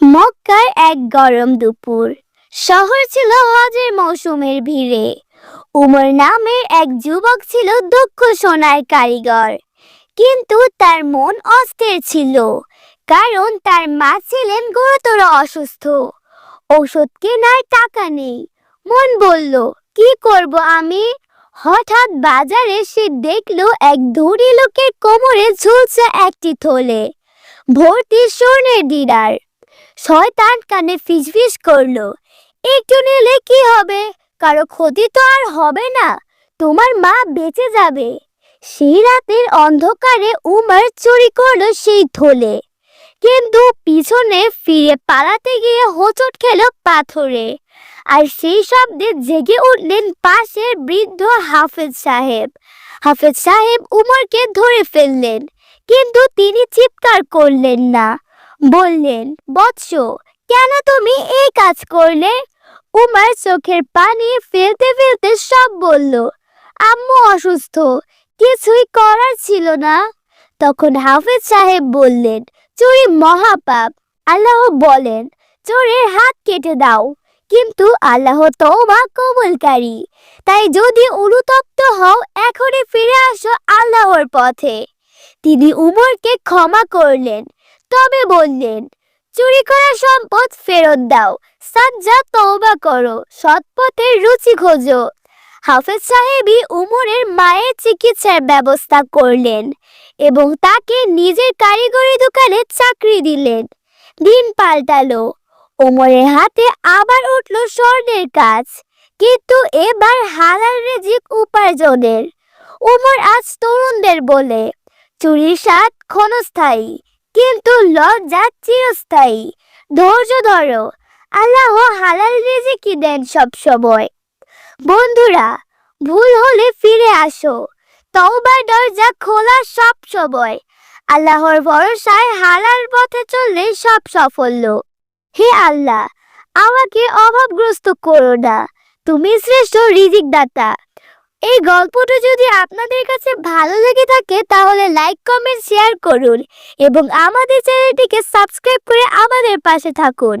মক্কার এক গরম দুপুর। শহর ছিল হজের মৌসুমের ভিড়ে। উমর নামের এক যুবক ছিল দক্ষ সোনার কারিগর। কিন্তু তার মন অস্থির ছিল, কারণ তার মা ছিলেন গুরুতর অসুস্থ। ওষুধ কেনার টাকা নেই। মন বলল, কি করব আমি? হঠাৎ বাজারে সে দেখল এক ধনী লোকের কোমরে ঝুলছে একটি থলে। ভর্তি স্বর্ণের দিদার। শয়তান কানে ফিসফিস করল। একটু নিলে কি হবে? কারও ক্ষতি তো আর হবে না। তোমার মা বেঁচে যাবে। সেই রাতের অন্ধকারে উমার চুরি করল সেই থলে। কিন্তু পিছনে ফিরে পালাতে গিয়ে হোঁচট খেল পাথরে। আর সেই শব্দে জেগে উঠলেন পাশের বৃদ্ধ হাফেজ সাহেব। হাফেজ সাহেব উমরকে ধরে ফেললেন, কিন্তু তিনি চিৎকার করলেন না। বললেন, বৎস, কেন তুমি এই কাজ করলে? উমার চোখের পানি ফেলতে ফেলতে সব বলল, আম্মু অসুস্থ, কিছুই করার ছিল না। তখন হাফেজ সাহেব বললেন, চুরি মহাপাপ, আল্লাহ বলেন, চোরের হাত কেটে দাও, কিন্তু আল্লাহ তওবা কবুলকারী। তাই যদি অনুতপ্ত হও, এখনই ফিরে আসো আল্লাহর পথে। তিনি উমরকে ক্ষমা করলেন তবে বললেন, চুরি করা সম্পদ ফেরত দাও সাজ্জা তওবা করো সৎপথের রুচি খোঁজো। হাফেজ সাহেবই উমরের মায়ের চিকিৎসার ব্যবস্থা করলেন এবং তাকে নিজের কারিগরি দোকানে চাকরি দিলেন। দিন পাল্টালো ওমরের হাতে আবার উঠল স্বর্ণের কাজ, কিন্তু এবার হালাল রেজিক উপার্জনের। উমর আজ তরুণদের বলে, চুরির স্বাদ ক্ষণস্থায়ী কিন্তু লজ্জা চিরস্থায়ী। ধৈর্য ধরো। আল্লাহ হালাল রেজিকি দেন সব সময় বন্ধুরা, ভুল হলে ফিরে আসো। তওবার দরজা খোলা সব সময় আল্লাহর ভরসায় হালাল পথে চললে সব সাফল্য। হে আল্লাহ, আমাকে অভাবগ্রস্ত করো না। তুমি শ্রেষ্ঠ রিজিক দাতা এই গল্পটা যদি আপনাদের কাছে ভালো লেগে থাকে, তাহলে লাইক কমেন্ট শেয়ার করুন এবং আমাদের চ্যানেলটিকে সাবস্ক্রাইব করে আমাদের পাশে থাকুন।